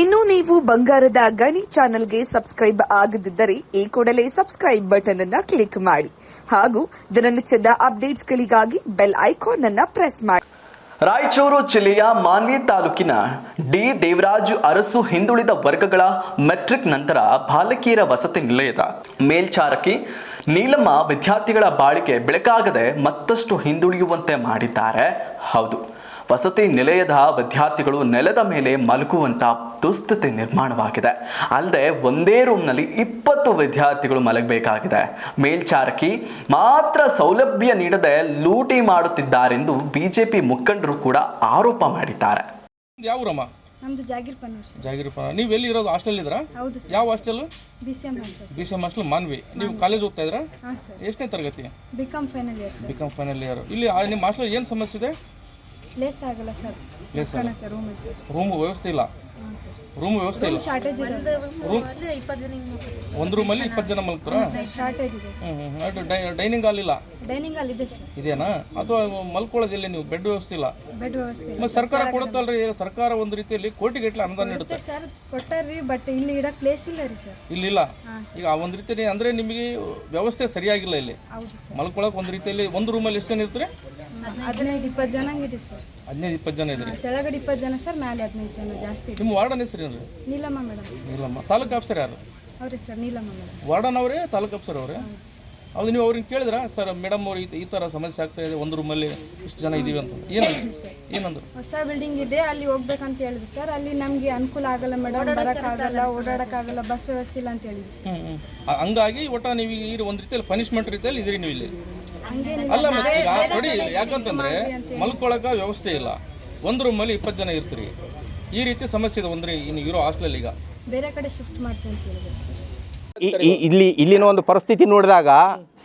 ಇನ್ನು ನೀವು ಬಂಗಾರದ ಗಣಿ ಚಾನೆಲ್ಗೆ ಸಬ್ಸ್ಕ್ರೈಬ್ ಆಗದಿದ್ದರೆ ಈ ಕೂಡಲೇ ಸಬ್ಸ್ಕ್ರೈಬ್ ಬಟನ್ ಅನ್ನ ಕ್ಲಿಕ್ ಮಾಡಿ. ಹಾಗೂ ದಿನನಿತ್ಯದ ಅಪ್ಡೇಟ್ಸ್ಗಳಿಗಾಗಿ ಬೆಲ್ ಐಕಾನ್ ಅನ್ನ ಪ್ರೆಸ್ ಮಾಡಿ. ರಾಯಚೂರು ಜಿಲ್ಲೆಯ ಮಾನ್ವಿ ತಾಲೂಕಿನ ಡಿ ದೇವರಾಜು ಅರಸು ಹಿಂದುಳಿದ ವರ್ಗಗಳ ಮೆಟ್ರಿಕ್ ನಂತರ ಬಾಲಕಿಯರ ವಸತಿ ನಿಲಯದ ಮೇಲ್ಚಾರಕಿ ನೀಲಮ್ಮ ವಿದ್ಯಾರ್ಥಿಗಳ ಬಾಳಿಕೆ ಬೆಳಕಾಗದೆ ಮತ್ತಷ್ಟು ಹಿಂದುಳಿಯುವಂತೆ ಮಾಡಿದ್ದಾರೆ. ಹೌದು. ವಸತಿ ನಿಲಯದ ವಿದ್ಯಾರ್ಥಿಗಳು ನೆಲದ ಮೇಲೆ ಮಲಗುವಂತ ದುಸ್ಥಿತಿ ನಿರ್ಮಾಣವಾಗಿದೆ. ಅಲ್ಲದೆ ಒಂದೇ ರೂಮ್ನಲ್ಲಿ ಇಪ್ಪತ್ತು ವಿದ್ಯಾರ್ಥಿಗಳು ಮಲಗಬೇಕಾಗಿದೆ. ಮೇಲ್ಚಾರಕಿ ಮಾತ್ರ ಸೌಲಭ್ಯ ನೀಡದೆ ಲೂಟಿ ಮಾಡುತ್ತಿದ್ದಾರೆಂದು ಬಿಜೆಪಿ ಮುಖಂಡರು ಕೂಡ ಆರೋಪ ಮಾಡಿದ್ದಾರೆ. ನಮ್ದು ಜಾಗೀರ್ ಪನ್ನೂರ್ ಸರ್. ಜಾಗಿರಪ್ಪ ನೀವು ಎಲ್ಲಿ ಇರೋದು? ಹಾಸ್ಟೆಲ್ ಇದ್ರಾ ಹೌದು ಸರ್. ಯಾವ hostel? B C M sir. B C M hostel Manvi. ನೀವು ಕಾಲೇಜ್ ಹೋಗ್ತಾ ಇದ್ರಾ ಹಾಂ ಸರ್. ಎಷ್ಟನೇ ತರಗತಿ? B com final year sir. B com final year. ಇಲ್ಲಿ ಆ- ನಿಮ್ಮ ಹಾಸ್ಟೆಲ್ ಏನು ಸಮಸ್ಯೆ ಇದೆ? ಪ್ಲೇಸ್ ಆಗಲ್ಲ ಸರ್ ಆಗಲ್ಲ. ಕಣಕ್ಕೆ ಸರ್ ರೂಮ್ ವ್ಯವಸ್ಥೆ ಇಲ್ಲ. ಹಾಂ ಸರ್ ರೂಮ್ ವ್ಯವಸ್ಥೆ ಇಲ್ಲ. ಶಾರ್ಟೇಜ್ ಇದೆ ಸರ್ ಒಂದು ರೂಮಲ್ಲಿ ಇಪ್ಪತ್ತು ಜನ ಮಲಗ್ತಾರಾ. ಶಾರ್ಟೇಜ್ ಇದೆ ಸರ್ ಹ್ಞೂ ಹ್ಞೂ ಅದು ಡೈನಿಂಗ್ ಹಾಲ್ ಇಲ್ಲ. ಡೈನಿಂಗ್ ಹಾಲ್ ಇದೆ ಸರ್ ಇದೆಯಾ ಅಥವಾ ಮಲ್ಕೊಳ್ಳೋದಿಲ್ಲ ನೀವು ಬೆಡ್ ವ್ಯವಸ್ಥೆ ಇಲ್ಲ? ಬೆಡ್ ವ್ಯವಸ್ಥೆ ಇದೆ ಮತ್ತೆ ಸರ್ಕಾರ ಕೊಡುತ್ತಲ್ರಿ? ಸರ್ಕಾರ ಒಂದು ರೀತಿಯಲ್ಲಿ ಕೋಟಿಗಟ್ಟಲೆ ಅನುದಾನ ನೀಡುತ್ತೆ. ಮತ್ತೆ ಸರ್ ಕೊಟ್ಟಾರ್ರಿ ಬಟ್ ಇಲ್ಲಿ ಇಡಕ್ಕೆ ಪ್ಲೇಸ್ ಇಲ್ಲ ರೀ ಸರ್ ಇಲ್ಲಿಲ್ಲ ಹಾಂ ಈಗ ಆ ಒಂದು ರೀತಿಯಲ್ಲಿ ಅಂದರೆ ನಿಮಗೆ ವ್ಯವಸ್ಥೆ ಸರಿಯಾಗಿಲ್ಲ ಇಲ್ಲಿ. ಹೌದು ಸರ್ ಮಲ್ಕೊಳಕ್ಕೆ ಒಂದು ರೀತಿಯಲ್ಲಿ ಒಂದು ರೂಮಲ್ಲಿ ಎಷ್ಟು ಜನ ಇರ್ತಾರೆ? ಹದಿನೈದು ಇಪ್ಪತ್ತು ಜನ ಹಂಗಿದೀವಿ ಸರ್. ಹದಿನೈದು ಇಪ್ಪತ್ತು ಜನ ಇದ್ರಿ ಕೆಳಗಡೆ ಇಪ್ಪತ್ತು ಜನ ಸರ್ ಮೇಲೆ ಹದಿನೈದು ಜನ ಜಾಸ್ತಿ ನಿಮ್ಮ ವಾರ್ಡನ್ ಹೆಸರು ಏನು ನೀಲಮ್ಮ ಮೇಡಮ್ ನೀಲಮ್ಮ. ತಾಲೂಕು ಆಫೀಸರ್ ಯಾರು? ಅವ್ರಿ ಸರ್ ನೀಲಮ್ಮ ಮೇಡಮ್ ವಾರ್ಡನ್ ಅವರೇ ತಾಲೂಕು ಆಫೀಸರ್ ಅವರೇ? ಹೌದು ನೀವು ಅವ್ರಿಗೆ ಕೇಳಿದ್ರ ಸರ್ ಮೇಡಮ್ ಅವ್ರು ಈ- ಈ ಥರ ಸಮಸ್ಯೆ ಆಗ್ತಾ ಇದೆ ಒಂದು ರೂಮಲ್ಲಿ ಇಷ್ಟು ಜನ ಇದೀವಿ ಅಂತ? ಏನಂದ್ರು? ಏನಂದ್ರು? ಹೊಸ ಬಿಲ್ಡಿಂಗ್ ಇದೆ ಅಲ್ಲಿ ಹೋಗ್ಬೇಕಂತ ಹೇಳಿದ್ರು ಸರ್. ಅಲ್ಲಿ ನಮಗೆ ಅನುಕೂಲ ಆಗಲ್ಲ ಮೇಡಮ್ ಬರೋಕ್ಕಾಗಲ್ಲ ಓಡಾಡಕ್ಕಾಗಲ್ಲ ಬಸ್ ವ್ಯವಸ್ಥೆ ಇಲ್ಲ ಅಂತ ಹೇಳಿದ್ವಿ ಸರ್. ಹ್ಞೂ ಹ್ಞೂ ಹಂಗಾಗಿ ಒಟ್ಟ ನೀವು ಈ ಒಂದು ರೀತಿಯಲ್ಲಿ ಪನಿಷ್ಮೆಂಟ್ ರೀತಿಯಲ್ಲಿ ಇದ್ರಿ ನೀವು ಇಲ್ಲಿ? ಅಲ್ಲ ಮತ್ತೆ ಈಗ ನೋಡಿ ಯಾಕಂತಂದ್ರೆ ಮಲ್ಕೊಳಕ ವ್ಯವಸ್ಥೆ ಇಲ್ಲ. ಒಂದು ರೂಮಲ್ಲಿ ಇಪ್ಪತ್ತು ಜನ ಇರ್ತೀರಿ. ಈ ರೀತಿ ಸಮಸ್ಯೆ ಇದೆ. ಒಂದ್ರಿ ಇನ್ನು ಇರೋ ಹಾಸ್ಟೆಲ್ ಈಗ. ಬೇರೆ ಕಡೆ ಶಿಫ್ಟ್ ಮಾಡ್ತೀವಿ ಇಲ್ಲಿ ಇಲ್ಲಿನ ಒಂದು ಪರಿಸ್ಥಿತಿ ನೋಡಿದಾಗ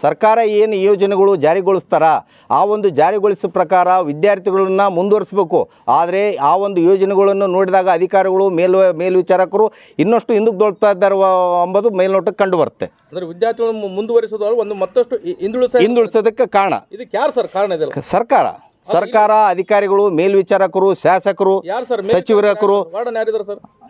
ಸರ್ಕಾರ ಏನು ಯೋಜನೆಗಳು ಜಾರಿಗೊಳಿಸ್ತಾರ? ಆ ಒಂದು ಜಾರಿಗೊಳಿಸುವ ಪ್ರಕಾರ ವಿದ್ಯಾರ್ಥಿಗಳನ್ನ ಮುಂದುವರಿಸಬೇಕು. ಆದರೆ ಆ ಒಂದು ಯೋಜನೆಗಳನ್ನು ನೋಡಿದಾಗ ಅಧಿಕಾರಿಗಳು ಮೇಲ್ ಮೇಲ್ವಿಚಾರಕರು ಇನ್ನಷ್ಟು ಹಿಂದಕ್ಕೆ ದೊಡ್ತಾ ಇದ್ದಾರೆ ಎಂಬುದು ಮೇಲ್ನೋಟಕ್ಕೆ ಕಂಡು ಬರುತ್ತೆ. ಅಂದ್ರೆ ವಿದ್ಯಾರ್ಥಿಗಳು ಮುಂದುವರಿಸೋದು ಒಂದು ಮತ್ತಷ್ಟು ಹಿಂದುಳಿಸ ಹಿಂದುಳಿಸೋದಕ್ಕೆ ಕಾರಣ. ಇದಕ್ಕೆ ಯಾರು ಸರ್ ಕಾರಣ ಇದೆ ಸರ್ಕಾರ. ಸರ್ಕಾರ ಅಧಿಕಾರಿಗಳು ಮೇಲ್ವಿಚಾರಕರು ಶಾಸಕರು ಯಾರು ಸರ್? ಸಚಿವರಕರು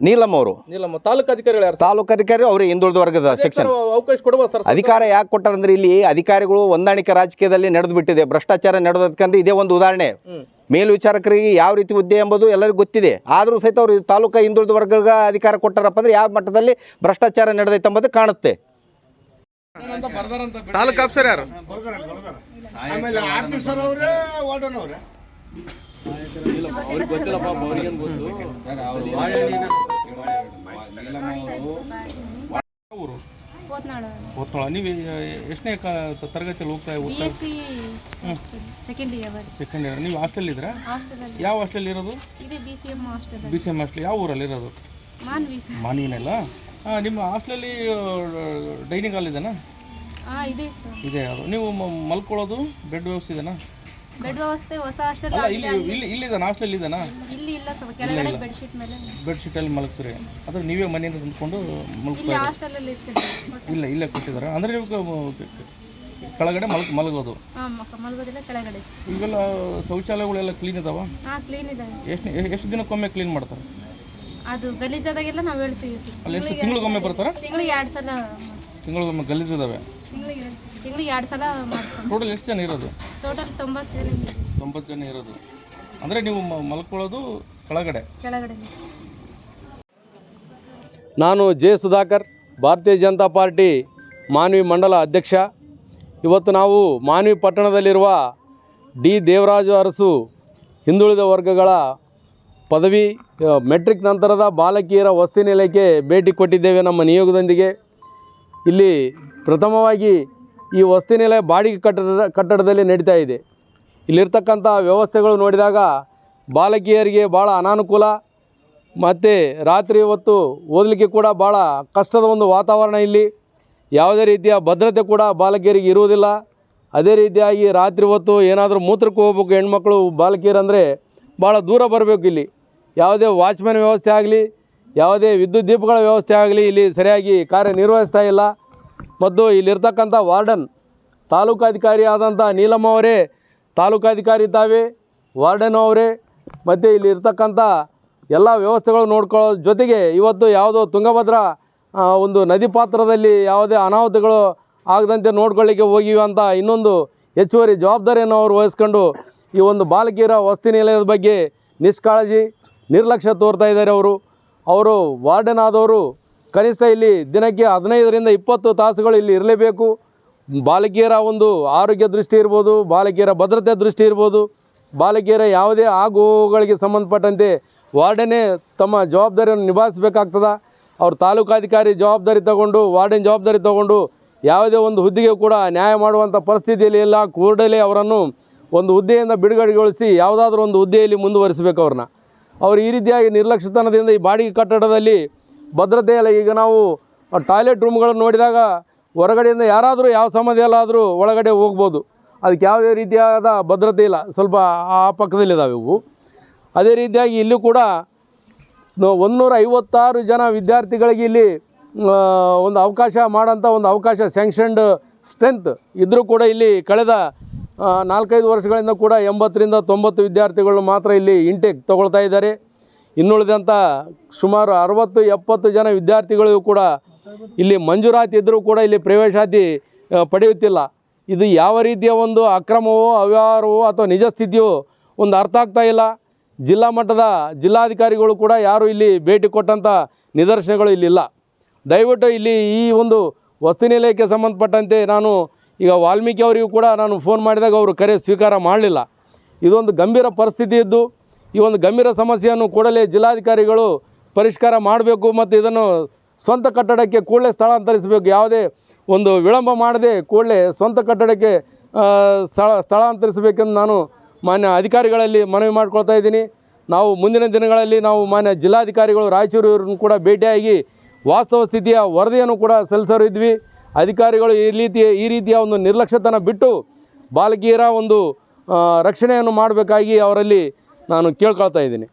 ನೀಲಮ್ ಅವರು. ನೀಲಮ್ಮ. ತಾಲೂಕು ಅಧಿಕಾರಿಗಳು ಯಾರು ತಾಲೂಕು ಅಧಿಕಾರಿ ಅವರೇ ಹಿಂದುಳಿದ ವರ್ಗದ ಸೆಕ್ಷನ್ ಸರ್ ಅವಕಾಶ ಕೊಡುವ ಸರ್ ಅಧಿಕಾರ ಯಾಕೆ ಕೊಟ್ಟಾರಂದ್ರೆ ಇಲ್ಲಿ ಅಧಿಕಾರಿಗಳು ಹೊಂದಾಣಿಕೆ ರಾಜಕೀಯದಲ್ಲಿ ನಡೆದು ಬಿಟ್ಟಿದೆ. ಭ್ರಷ್ಟಾಚಾರ ನಡೆದಕ್ಕಂದ್ರೆ ಇದೇ ಒಂದು ಉದಾಹರಣೆ. ಮೇಲ್ವಿಚಾರಕರಿಗೆ ಯಾವ ರೀತಿ ಹುದ್ದೆ ಎಂಬುದು ಎಲ್ಲರಿಗೂ ಗೊತ್ತಿದೆ. ಆದರೂ ಸಹಿತ ಅವರು ತಾಲೂಕು ಹಿಂದುಳಿದ ವರ್ಗಗಳ ಅಧಿಕಾರ ಕೊಟ್ಟಾರಪ್ಪ ಅಂದ್ರೆ ಯಾವ ಮಟ್ಟದಲ್ಲಿ ಭ್ರಷ್ಟಾಚಾರ ನಡೆದೈತೆ ಎಂಬುದು ಕಾಣುತ್ತೆ. ತಾಲೂಕು ಆಫೀಸರ್ ಯಾರು? ಆಮೇಲೆ ಆಫೀಸರ್ ಅವರೇ ವಾರ್ಡನ್ ಅವರೇ. ಊರು? ಹೋತ್ನಾಳ. ಹೊತ್ತೊಳ ನೀವು ಎಷ್ಟನೇ ತರಗತಿಯಲ್ಲಿ ಹೋಗ್ತಾ ಸಿ. ಸೆಕೆಂಡ್ ಇಯರ್ ಸೆಕೆಂಡ್ ಇಯರ್ ನೀವು ಹಾಸ್ಟೆಲ್ ಇದ್ರಾ ಯಾವ ಹಾಸ್ಟೆಲ್ ಇರೋದು? ಇದೆ B C M hostel B C M hostel ಯಾವ ಊರಲ್ಲಿ ಇರೋದು? ಮಾನ್ವಿ ಸರ್. ಮಾನ್ವಿನೆಲ್ಲ? ಹಾಂ ನಿಮ್ಮ ಹಾಸ್ಟೆಲಲ್ಲಿ ಡೈನಿಂಗ್ ಹಾಲ್ ಇದೆನಾ? ಇದೆ ಸರ್. ಇದೆ ಅದು. ನೀವು ಮ- ಮಲ್ಕೊಳ್ಳೋದು ಬೆಡ್ ವ್ಯವಸ್ಥೆ ಇದೆನಾ? ಬೆಡ್ ವ್ಯವಸ್ಥೆ ಹೊಸ ಹಾಸ್ಟೆಲ್ ಅಲ್ಲ ಇಲ್ಲಿ ಇಲ್ಲಿ ಇಲ್ಲಿದ್ದಾನ ಹಾಸ್ಟೆಲ್ ಇದೆನಾ ಇಲ್ಲಿ ಇಲ್ಲ ಸರ್ ಕೆಳಗಡೆ ಬೆಡ್ಶೀಟ್ ಮೇಲೆ. ಬೆಡ್ಶೀಟಲ್ಲಿ ಮಲಗ್ತೀರಿ. ಅದ್ರ ನೀವೇ ಮನೆಯಿಂದ ತಂದ್ಕೊಂಡು ಮಲ್ಕೊ ಇಲ್ಲಿ ಹಾಸ್ಟೆಲಲ್ಲಿ ಇಸ್ಕೊಳ್ತೀವಿ ಇಲ್ಲ ಇಲ್ಲೇ ಕೊಟ್ಟಿದ್ದಾರೆ ಅಂದ್ರೆ ನೀವು ಕ- ಕೆಳಗಡೆ ಮಲ್ಕ್ ಮಲಗೋದು. ಹಾಂ ಮಲಗೋದಿಲ್ಲ ಕೆಳಗಡೆ. ಇವೆಲ್ಲ ಶೌಚಾಲಯಗಳೆಲ್ಲ ಕ್ಲೀನ್ ಇದಾವ? ಹಾಂ ಕ್ಲೀನ್ ಇದೆ ಎಷ್ಟು ಎಷ್ಟು ದಿನಕ್ಕೊಮ್ಮೆ ಕ್ಲೀನ್ ಮಾಡ್ತಾರೆ? ಅದು ಗಲೀಜಾದಾಗೆಲ್ಲ ನಾವು ಹೇಳ್ತೀವಿ ಸರ್. ಅಲ್ಲಿ ಎಷ್ಟು ತಿಂಗಳಿಗೊಮ್ಮೆ ಬರ್ತಾರೆ? ತಿಂಗಳಿಗೆ ಎರಡು ಸಲ ತಿಂಗಳಿಗೊಮ್ಮೆ ಗಲೀಜು ಇದಾವೆ. ತಿಂಗಳಿಗೆ ಎರಡು ಸಲ ತಿಂಗಳಿಗೆ ಎರಡು ಸಲ ಮಾಡ್ಕೊಂಡು ಟೋಟಲ್ ಎಷ್ಟು ಜನ ಇರೋದು? ಟೋಟಲ್ ತೊಂಬತ್ತು ಜನ ಇದೆ. ತೊಂಬತ್ತು ಜನ ಇರೋದು. ಅಂದರೆ ನೀವು ಮ- ಮಲ್ಕೊಳ್ಳೋದು ಕೆಳಗಡೆ? ಕೆಳಗಡೆ ನಾನು ಜೆ ಸುಧಾಕರ್ ಭಾರತೀಯ ಜನತಾ ಪಾರ್ಟಿ ಮಾನ್ವಿ ಮಂಡಲ ಅಧ್ಯಕ್ಷ. ಇವತ್ತು ನಾವು ಮಾನ್ವಿ ಪಟ್ಟಣದಲ್ಲಿರುವ ಡಿ ದೇವರಾಜು ಅರಸು ಹಿಂದುಳಿದ ವರ್ಗಗಳ ಪದವಿ ಮೆಟ್ರಿಕ್ ನಂತರದ ಬಾಲಕಿಯರ ವಸತಿ ನಿಲಯಕ್ಕೆ ಭೇಟಿ ಕೊಟ್ಟಿದ್ದೇವೆ ನಮ್ಮ ನಿಯೋಗದೊಂದಿಗೆ. ಇಲ್ಲಿ ಪ್ರಥಮವಾಗಿ ಈ ವಸತಿ ನಿಲಯ ಬಾಡಿಗೆ ಕಟ್ಟಡ, ಕಟ್ಟಡದಲ್ಲಿ ನಡೀತಾ ಇದೆ. ಇಲ್ಲಿರ್ತಕ್ಕಂಥ ವ್ಯವಸ್ಥೆಗಳು ನೋಡಿದಾಗ ಬಾಲಕಿಯರಿಗೆ ಭಾಳ ಅನಾನುಕೂಲ ಮತ್ತು ರಾತ್ರಿ ಹೊತ್ತು ಓದಲಿಕ್ಕೆ ಕೂಡ ಭಾಳ ಕಷ್ಟದ ಒಂದು ವಾತಾವರಣ ಇಲ್ಲಿ. ಯಾವುದೇ ರೀತಿಯ ಭದ್ರತೆ ಕೂಡ ಬಾಲಕಿಯರಿಗೆ ಇರುವುದಿಲ್ಲ. ಅದೇ ರೀತಿಯಾಗಿ ರಾತ್ರಿ ಹೊತ್ತು ಏನಾದರೂ ಮೂತ್ರಕ್ಕೆ ಹೋಗ್ಬೇಕು ಹೆಣ್ಮಕ್ಳು, ಬಾಲಕಿಯರಂದರೆ ಭಾಳ ದೂರ ಬರಬೇಕು ಇಲ್ಲಿ. ಯಾವುದೇ ವಾಚ್ಮ್ಯಾನ್ ವ್ಯವಸ್ಥೆ ಆಗಲಿ ಯಾವುದೇ ವಿದ್ಯುತ್ ದೀಪಗಳ ವ್ಯವಸ್ಥೆ ಆಗಲಿ, ಇಲ್ಲಿ ಸರಿಯಾಗಿ ಕಾರ್ಯನಿರ್ವಹಿಸ್ತಾ ಇಲ್ಲ. ಮತ್ತು ಇಲ್ಲಿರ್ತಕ್ಕಂಥ ವಾರ್ಡನ್ ತಾಲೂಕಾಧಿಕಾರಿ ಆದಂಥ ನೀಲಮ್ಮ ಅವರೇ ತಾಲೂಕಾಧಿಕಾರಿ ಇದ್ದಾವೆ ವಾರ್ಡನ್ ಅವರೇ. ಮತ್ತು ಇಲ್ಲಿರ್ತಕ್ಕಂಥ ಎಲ್ಲ ವ್ಯವಸ್ಥೆಗಳು ನೋಡ್ಕೊಳ್ಳೋ ಜೊತೆಗೆ ಇವತ್ತು ಯಾವುದೋ ತುಂಗಭದ್ರಾ ಒಂದು ನದಿ ಪಾತ್ರದಲ್ಲಿ ಯಾವುದೇ ಅನಾಹುತಗಳು ಆಗದಂತೆ ನೋಡ್ಕೊಳ್ಳಿಕ್ಕೆ ಹೋಗಿವೆ ಅಂತ ಇನ್ನೊಂದು ಹೆಚ್ಚುವರಿ ಜವಾಬ್ದಾರಿಯನ್ನು ಅವರು ವಹಿಸ್ಕೊಂಡು ಈ ಒಂದು ಬಾಲಕಿಯರ ವಸತಿ ನಿಲಯದ ಬಗ್ಗೆ ನಿಷ್ಕಾಳಜಿ, ನಿರ್ಲಕ್ಷ್ಯ ತೋರ್ತಾ ಇದ್ದಾರೆ ಅವರು. ಅವರು ವಾರ್ಡನ್ ಆದವರು ಕನಿಷ್ಠ ಇಲ್ಲಿ ದಿನಕ್ಕೆ ಹದಿನೈದರಿಂದ ಇಪ್ಪತ್ತು ತಾಸುಗಳು ಇಲ್ಲಿ ಇರಲೇಬೇಕು. ಬಾಲಕಿಯರ ಒಂದು ಆರೋಗ್ಯ ದೃಷ್ಟಿ ಇರ್ಬೋದು, ಬಾಲಕಿಯರ ಭದ್ರತೆ ದೃಷ್ಟಿ ಇರ್ಬೋದು, ಬಾಲಕಿಯರ ಯಾವುದೇ ಆಗುಗಳಿಗೆ ಸಂಬಂಧಪಟ್ಟಂತೆ ವಾರ್ಡನೇ ತಮ್ಮ ಜವಾಬ್ದಾರಿಯನ್ನು ನಿಭಾಯಿಸಬೇಕಾಗ್ತದ. ಅವ್ರು ತಾಲೂಕಾಧಿಕಾರಿ ಜವಾಬ್ದಾರಿ ತಗೊಂಡು, ವಾರ್ಡನ್ ಜವಾಬ್ದಾರಿ ತಗೊಂಡು ಯಾವುದೇ ಒಂದು ಹುದ್ದೆಗೆ ಕೂಡ ನ್ಯಾಯ ಮಾಡುವಂಥ ಪರಿಸ್ಥಿತಿಯಲ್ಲಿ ಇಲ್ಲ. ಕೂಡಲೇ ಅವರನ್ನು ಒಂದು ಹುದ್ದೆಯಿಂದ ಬಿಡುಗಡೆಗೊಳಿಸಿ ಯಾವುದಾದ್ರೂ ಒಂದು ಹುದ್ದೆಯಲ್ಲಿ ಮುಂದುವರಿಸಬೇಕು ಅವ್ರನ್ನ. ಅವರು ಈ ರೀತಿಯಾಗಿ ನಿರ್ಲಕ್ಷ್ಯತನದಿಂದ ಈ ಬಾಡಿಗೆ ಕಟ್ಟಡದಲ್ಲಿ ಭದ್ರತೆ ಇಲ್ಲ ಈಗ ನಾವು ಟಾಯ್ಲೆಟ್ ರೂಮ್ಗಳನ್ನು ನೋಡಿದಾಗ ಹೊರಗಡೆಯಿಂದ ಯಾರಾದರೂ ಯಾವ ಸಮಯದಲ್ಲಾದರೂ ಒಳಗಡೆ ಹೋಗ್ಬೋದು. ಅದಕ್ಕೆ ಯಾವುದೇ ರೀತಿಯಾದ ಭದ್ರತೆ ಇಲ್ಲ. ಸ್ವಲ್ಪ ಆ ಪಕ್ಕದಲ್ಲಿದ್ದಾವೆ ಇವು. ಅದೇ ರೀತಿಯಾಗಿ ಇಲ್ಲೂ ಕೂಡ ಒಂದೂರ ಐವತ್ತಾರು ಜನ ವಿದ್ಯಾರ್ಥಿಗಳಿಗೆ ಇಲ್ಲಿ ಒಂದು ಅವಕಾಶ ಮಾಡೋಂಥ ಒಂದು ಅವಕಾಶ ಸ್ಯಾಂಕ್ಷನ್ಡ್ ಸ್ಟ್ರೆಂತ್ ಇದ್ದರೂ ಕೂಡ ಇಲ್ಲಿ ಕಳೆದ ನಾಲ್ಕೈದು ವರ್ಷಗಳಿಂದ ಕೂಡ ಎಂಬತ್ತರಿಂದ ತೊಂಬತ್ತು ವಿದ್ಯಾರ್ಥಿಗಳು ಮಾತ್ರ ಇಲ್ಲಿ ಇಂಟೇಕ್ ತಗೊಳ್ತಾ ಇದ್ದಾರೆ. ಇನ್ನುಳಿದಂಥ ಸುಮಾರು ಅರವತ್ತು, ಎಪ್ಪತ್ತು ಜನ ವಿದ್ಯಾರ್ಥಿಗಳಿಗೂ ಕೂಡ ಇಲ್ಲಿ ಮಂಜೂರಾತಿ ಇದ್ದರೂ ಕೂಡ ಇಲ್ಲಿ ಪ್ರವೇಶಾತಿ ಪಡೆಯುತ್ತಿಲ್ಲ. ಇದು ಯಾವ ರೀತಿಯ ಒಂದು ಅಕ್ರಮವೋ, ಅವ್ಯವಹಾರವೋ ಅಥವಾ ನಿಜ ಸ್ಥಿತಿಯೋ ಒಂದು ಅರ್ಥ ಆಗ್ತಾ ಇಲ್ಲ. ಜಿಲ್ಲಾ ಮಟ್ಟದ ಜಿಲ್ಲಾಧಿಕಾರಿಗಳು ಕೂಡ ಯಾರು ಇಲ್ಲಿ ಭೇಟಿ ಕೊಟ್ಟಂಥ ನಿದರ್ಶನಗಳು ಇಲ್ಲಿಲ್ಲ. ದಯವಿಟ್ಟು ಇಲ್ಲಿ ಈ ಒಂದು ವಸ್ತು ನಿಲಯಕ್ಕೆ ಸಂಬಂಧಪಟ್ಟಂತೆ ನಾನು ಈಗ ವಾಲ್ಮೀಕಿ ಅವರಿಗೂ ಕೂಡ ನಾನು ಫೋನ್ ಮಾಡಿದಾಗ ಅವರು ಕರೆ ಸ್ವೀಕಾರ ಮಾಡಲಿಲ್ಲ. ಇದೊಂದು ಗಂಭೀರ ಪರಿಸ್ಥಿತಿ ಇದ್ದು, ಈ ಒಂದು ಗಂಭೀರ ಸಮಸ್ಯೆಯನ್ನು ಕೂಡಲೇ ಜಿಲ್ಲಾಧಿಕಾರಿಗಳು ಪರಿಷ್ಕಾರ ಮಾಡಬೇಕು ಮತ್ತು ಇದನ್ನು ಸ್ವಂತ ಕಟ್ಟಡಕ್ಕೆ ಕೂಡಲೇ ಸ್ಥಳಾಂತರಿಸಬೇಕು. ಯಾವುದೇ ಒಂದು ವಿಳಂಬ ಮಾಡದೆ ಕೂಡಲೇ ಸ್ವಂತ ಕಟ್ಟಡಕ್ಕೆ ಸ್ಥಳ, ಸ್ಥಳಾಂತರಿಸಬೇಕೆಂದು ನಾನು ಮಾನ್ಯ ಅಧಿಕಾರಿಗಳಲ್ಲಿ ಮನವಿ ಮಾಡ್ಕೊಳ್ತಾ ಇದ್ದೀನಿ. ನಾವು ಮುಂದಿನ ದಿನಗಳಲ್ಲಿ ನಾವು ಮಾನ್ಯ ಜಿಲ್ಲಾಧಿಕಾರಿಗಳು ರಾಯಚೂರು ಕೂಡ ಭೇಟಿಯಾಗಿ ವಾಸ್ತವ ಸ್ಥಿತಿಯ ವರದಿಯನ್ನು ಕೂಡ ಸಲ್ಲಿಸೋರಿದ್ವಿ ಅಧಿಕಾರಿಗಳು ಈ ರೀತಿ ಈ ರೀತಿಯ ಒಂದು ನಿರ್ಲಕ್ಷ್ಯತನ ಬಿಟ್ಟು ಬಾಲಕಿಯರ ಒಂದು ರಕ್ಷಣೆಯನ್ನು ಮಾಡಬೇಕಾಗಿ ಅವರಲ್ಲಿ ನಾನು ಕೇಳ್ಕೊಳ್ತಾ ಇದ್ದೀನಿ.